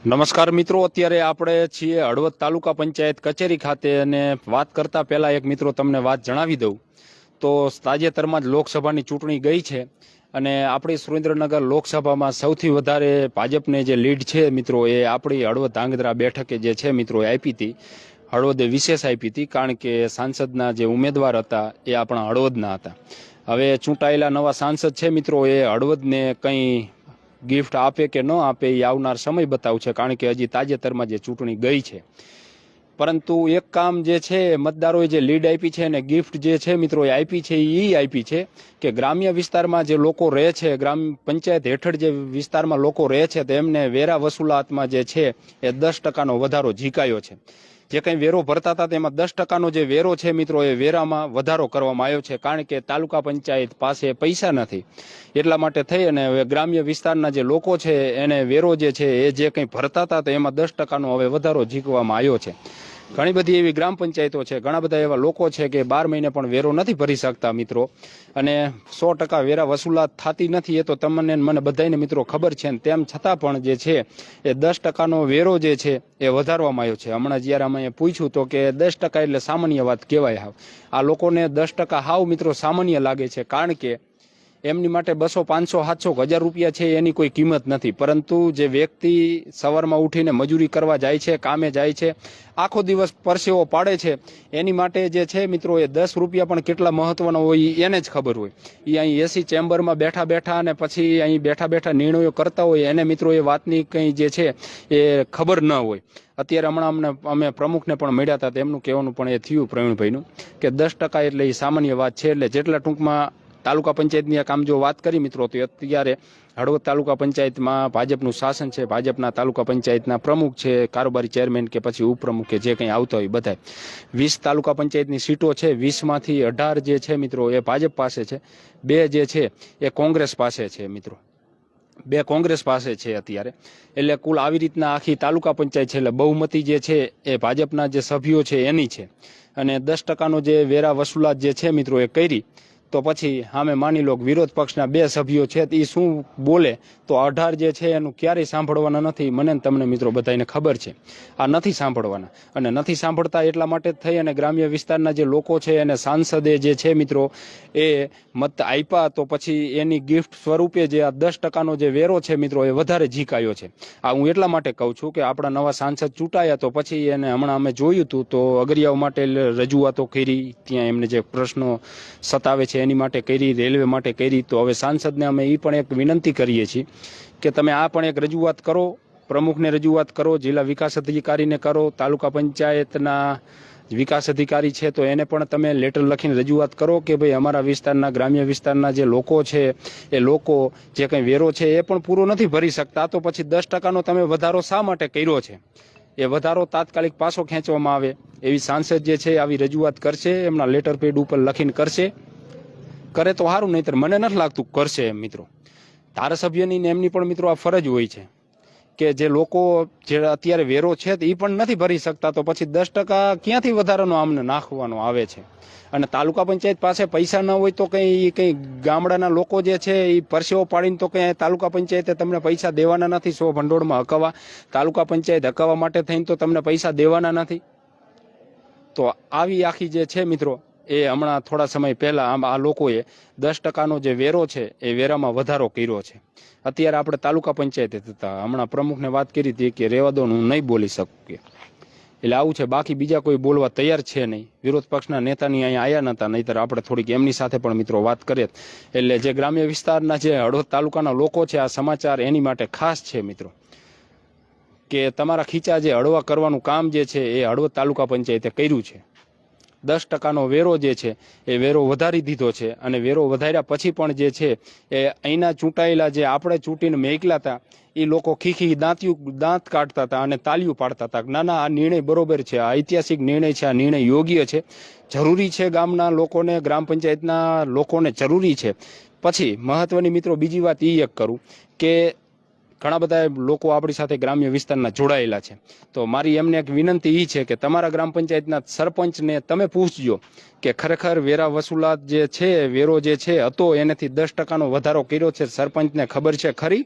નમસ્કાર મિત્રો, અત્યારે આપણે છીએ હળવદ તાલુકા પંચાયત કચેરી ખાતે અને વાત કરતા પહેલા એક મિત્રો તમને વાત જણાવી દઉં. તો તાજેતરમાં જ લોકસભાની ચૂંટણી ગઈ છે અને આપણી સુરેન્દ્રનગર લોકસભામાં સૌથી વધારે ભાજપને જે લીડ છે મિત્રો, એ આપણી હળવદ ધાંગધ્રા બેઠકે જે છે મિત્રો આપી હતી. હળવદે વિશેષ આપી હતી કારણ કે સાંસદના જે ઉમેદવાર હતા, એ આપણા હળવદના હતા. હવે ચૂંટાયેલા નવા સાંસદ છે મિત્રો, એ હળવદને કંઈ ગિફ્ટ આપે કે ન આપે એ આવનાર સમય બતાવશે, કારણ કે હજી તાજેતરમાં જે ચૂંટણી ગઈ છે. પરંતુ એક કામ જે છે, મતદારોએ જે લીડ આપી છે અને ગિફ્ટ જે છે મિત્રો, એ આપી છે એ આપી છે કે ગ્રામ્ય વિસ્તારમાં જે લોકો રહે છે, ગ્રામ પંચાયત હેઠળ જે વિસ્તારમાં લોકો રહે છે, તેમને વેરા વસૂલાતમાં જે છે, એ દસ ટકાનો વધારો ઝીકાયો છે. જે કંઈ વેરો ભરતા હતા તેમાં દસ ટકાનો જે વેરો છે મિત્રો, એ વેરામાં વધારો કરવામાં આવ્યો છે કારણ કે તાલુકા પંચાયત પાસે પૈસા નથી. એટલા માટે થઈ અને હવે ગ્રામ્ય વિસ્તારના જે લોકો છે, એને વેરો જે છે, એ જે કંઈ ભરતા હતા તો એમાં દસ ટકાનો હવે વધારો ઝીકવામાં આવ્યો છે. ઘણી બધી એવી ગ્રામ પંચાયતો છે, ઘણા બધા એવા લોકો છે કે બાર મહિને પણ વેરો નથી ભરી શકતા મિત્રો. અને સો ટકા વેરા વસૂલાત થતી નથી, એ તો તમને મને બધાને મિત્રો ખબર છે. ને તેમ છતાં પણ જે છે, એ દસ ટકાનો વેરો જે છે, એ વધારવામાં આવ્યો છે. હમણાં જ્યારે અમે પૂછ્યું તો કે દસ ટકા એટલે સામાન્ય વાત કહેવાય હાવ. આ લોકોને દસ ટકા હાવ મિત્રો સામાન્ય લાગે છે. કારણ કે એમની માટે બસો, પાંચસો, સાતસો હજાર રૂપિયા છે, એની કોઈ કિંમત નથી. પરંતુ જે વ્યક્તિ સવારમાં ઉઠીને મજૂરી કરવા જાય છે, કામે જાય છે, આખો દિવસ પરસેવો પાડે છે, એની માટે જે છે મિત્રો, એ દસ રૂપિયા પણ કેટલા મહત્વના હોય એને જ ખબર હોય. એ અહીં એસી ચેમ્બરમાં બેઠા બેઠા અને પછી અહીં બેઠા બેઠા નિર્ણયો કરતા હોય, એને મિત્રો એ વાતની કંઈ જે છે એ ખબર ન હોય. અત્યારે હમણાં અમને, અમે પ્રમુખને પણ મળ્યા હતા, તેમનું કહેવાનું પણ એ થયું પ્રવીણભાઈનું, કે દસ ટકા એટલે એ સામાન્ય વાત છે, એટલે જેટલા ટૂંકમાં તાલુકા પંચાયતની આ કામ જો વાત કરી મિત્રો, તો અત્યારે હળવદ તાલુકા પંચાયતમાં ભાજપનું શાસન છે. ભાજપના તાલુકા પંચાયતના પ્રમુખ છે, કારોબારી ચેરમેન કે પછી ઉપપ્રમુખ કે જે કંઈ આવતા હોય બધા વીસ તાલુકા પંચાયતની સીટો છે. વીસમાંથી અઢાર જે છે મિત્રો, એ ભાજપ પાસે છે. બે જે છે, એ કોંગ્રેસ પાસે છે મિત્રો. બે કોંગ્રેસ પાસે છે અત્યારે. એટલે કુલ આવી રીતના આખી તાલુકા પંચાયત છે. એટલે બહુમતી જે છે, એ ભાજપના જે સભ્યો છે એની છે. અને દસ ટકાનો જે વેરા વસૂલાત જે છે મિત્રો, એ કરી. તો પછી સામે માની લો વિરોધ પક્ષના બે સભ્યો છે એ શું બોલે? તો અઢાર જે છે એનું ક્યારેય સાંભળવાના નથી. મને તમને મિત્રો બધાને ખબર છે. આ નથી સાંભળવાના. અને નથી સાંભળતા એટલા માટે થઈ અને ગ્રામ્ય વિસ્તારના જે લોકો છે અને સાંસદે જે છે મિત્રો, એ મત આપ્યા તો પછી એની ગિફ્ટ સ્વરૂપે જે આ દસ ટકાનો જે વેરો છે મિત્રો, એ વધારે ઝીકાયો છે. આ હું એટલા માટે કહું છું કે આપણા નવા સાંસદ ચૂંટાયા તો પછી એને હમણાં અમે જોયું હતું તો અગરિયાઓ માટે રજૂઆતો કરી, ત્યાં એમને જે પ્રશ્નો સતાવે છે એની માટે કરી, રેલવે માટે કરી, તો હવે સાંસદને અમે એ પણ એક વિનંતી કરીએ છીએ કે તમે આ પણ એક રજૂઆત કરો, પ્રમુખને રજૂઆત કરો, જિલ્લા વિકાસ અધિકારીને કરો, તાલુકા પંચાયતના વિકાસ અધિકારી છે, તો એને પણ તમે લેટર લખીને રજૂઆત કરો કે ભાઈ અમારા વિસ્તારના, ગ્રામ્ય વિસ્તારના જે લોકો છે, એ લોકો જે કંઈ વેરો છે, એ પણ પૂરો નથી ભરી શકતા. તો પછી દસ ટકાનો તમે વધારો શા માટે કર્યો છે? એ વધારો તાત્કાલિક પાછો ખેંચવામાં આવે. એવી સાંસદ જે છે, આવી રજૂઆત કરશે, એમના લેટર પેડ ઉપર લખીને કરશે. કરે તો સારું નહીતર મને નથી લાગતું કરશે એમ મિત્રો. ધારાસભ્યની ને એમની પણ મિત્રો આ ફરજ હોય છે કે જે લોકો જે અત્યારે વેરો છે એ પણ નથી ભરી શકતા, તો પછી દસ ટકા ક્યાંથી વધારાનો આમને નાખવાનો આવે છે? અને તાલુકા પંચાયત પાસે પૈસા ન હોય તો કંઈ કંઈ ગામડાના લોકો જે છે એ પરસેવો પાડીને તો કંઈ તાલુકા પંચાયતે તમને પૈસા દેવાના નથી સો ભંડોળમાં હકવા તાલુકા પંચાયત હકવા માટે થઈને તો તમને પૈસા દેવાના નથી. તો આવી આખી જે છે મિત્રો એ હમણાં થોડા સમય પહેલાં આમ આ લોકોએ દસ ટકાનો જે વેરો છે એ વેરામાં વધારો કર્યો છે. અત્યારે આપણે તાલુકા પંચાયતે થતા હમણાં પ્રમુખને વાત કરી હતી કે રેવા દો હું નહીં બોલી શકું એટલે આવું છે, બાકી બીજા કોઈ બોલવા તૈયાર છે નહીં. વિરોધ પક્ષના નેતાની અહીંયા આવ્યા નતા, નહીતર આપણે થોડીક એમની સાથે પણ મિત્રો વાત કરીએ. એટલે જે ગ્રામ્ય વિસ્તારના જે હળવદ તાલુકાના લોકો છે, આ સમાચાર એની માટે ખાસ છે મિત્રો. કે તમારા ખીચા જે હળવા કરવાનું કામ જે છે એ હળવદ તાલુકા પંચાયતે કર્યું છે. દસ ટકાનો વેરો જે છે, એ વેરો વધારી દીધો છે અને વેરો વધાર્યા પછી પણ જે છે, એ અહીંના ચૂંટાયેલા જે આપણે ચૂંટીને મેકલા હતા, એ લોકો ખીખી દાંતિયું, દાંત કાઢતા હતા અને તાલીઓ પાડતા હતા. ના ના આ નિર્ણય બરોબર છે, આ ઐતિહાસિક નિર્ણય છે, આ નિર્ણય યોગ્ય છે, જરૂરી છે ગામના લોકોને, ગ્રામ પંચાયતના લોકોને જરૂરી છે. પછી મહત્વની મિત્રો બીજી વાત એ એક કરું કે ઘણા બધા લોકો આપણી સાથે ગ્રામ્ય વિસ્તારના જોડાયેલા છે. તો મારી એમને એક વિનંતી એ છે કે તમારા ગ્રામ પંચાયતના સરપંચને તમે પૂછજો કે ખરેખર વેરા વસૂલાત જે છે, વેરો જે છે, હતો એનાથી દસ ટકાનો વધારો કર્યો છે સરપંચને ખબર છે ખરી?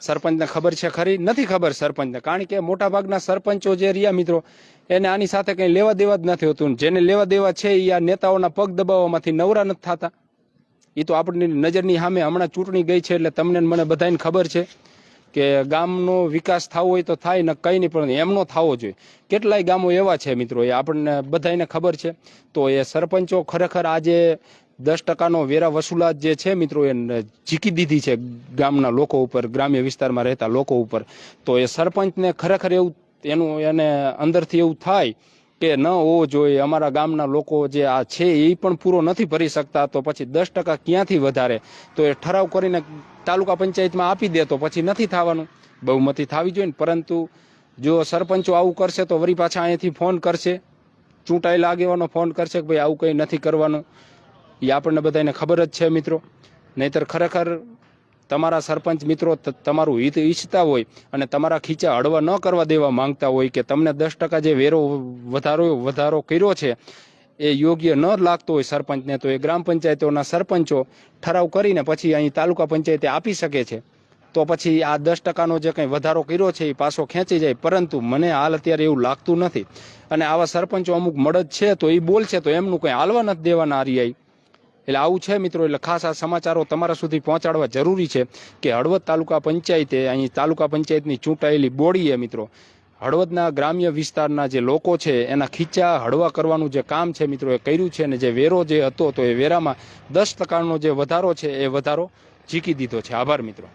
સરપંચને ખબર છે ખરી? નથી ખબર સરપંચને. કારણ કે મોટા ભાગના સરપંચો જે રહ્યા મિત્રો, એને આની સાથે કંઈ લેવા દેવા જ નથી હોતું. જેને લેવા દેવા છે એ આ નેતાઓના પગ દબાવવામાંથી નવરા નથી થતા. એ તો આપણી નજરની સામે હમણાં ચૂંટણી ગઈ છે એટલે તમને મને બધાને ખબર છે કે ગામનો વિકાસ થવો હોય તો થાય ને કંઈ નહીં, પણ એમનો થવો જોઈએ. કેટલાય ગામો એવા છે મિત્રો, એ આપણને બધાને ખબર છે. તો એ સરપંચો ખરેખર આજે દસ ટકાનો વેરા વસૂલાત જે છે મિત્રો, એ જીકી દીધી છે ગામના લોકો ઉપર, ગ્રામ્ય વિસ્તારમાં રહેતા લોકો ઉપર. તો એ સરપંચને ખરેખર એવું એનું એને અંદરથી એવું થાય કે ન હોવો જોઈએ. અમારા ગામના લોકો જે આ છે, એ પણ પૂરો નથી ભરી શકતા. તો પછી દસ ટકા ક્યાંથી વધારે? તો એ ઠરાવ કરીને તાલુકા પંચાયતમાં આપી દે તો પછી નથી થવાનું. બહુમતી થવી જોઈએ ને. પરંતુ જો સરપંચો આવું કરશે તો વળી પાછા અહીંયાથી ફોન કરશે. ચૂંટાયેલા આગેવાનો ફોન કરશે કે ભાઈ આવું કંઈ નથી કરવાનું. એ આપણને બધાને ખબર જ છે મિત્રો. નહીતર ખરેખર તમારા સરપંચ મિત્રો તમારું હિત ઈચ્છતા હોય અને તમારા ખીચા હળવા ન કરવા દેવા માંગતા હોય કે તમને દસ ટકા જે વેરો વધારો વધારો કર્યો છે, એ યોગ્ય ન લાગતો હોય સરપંચને, તો એ ગ્રામ પંચાયતોના સરપંચો ઠરાવ કરીને પછી અહીં તાલુકા પંચાયતે આપી શકે છે. તો પછી આ દસ ટકાનો જે કંઈ વધારો કર્યો છે એ પાછો ખેંચી જાય, પરંતુ મને હાલ અત્યારે એવું લાગતું નથી. અને આવા સરપંચો અમુક મળદ છે તો એ બોલશે, તો એમનું કંઈ હાલવા નથી દેવાના આરિયાઈ એટલે આવું છે મિત્રો, એટલે ખાસ આ સમાચારો તમારા સુધી પહોંચાડવા જરૂરી છે કે હળવદ તાલુકા પંચાયતે, અહીં તાલુકા પંચાયતની ચૂંટાયેલી બોડીએ મિત્રો, હળવદના ગ્રામ્ય વિસ્તારના જે લોકો છે, એના ખીચા હળવા કરવાનું જે કામ છે મિત્રો, એ કર્યું છે અને જે વેરો જે હતો તો એ વેરામાં દસ ટકાનો જે વધારો છે, એ વધારો જીકી દીધો છે. આભાર મિત્રો.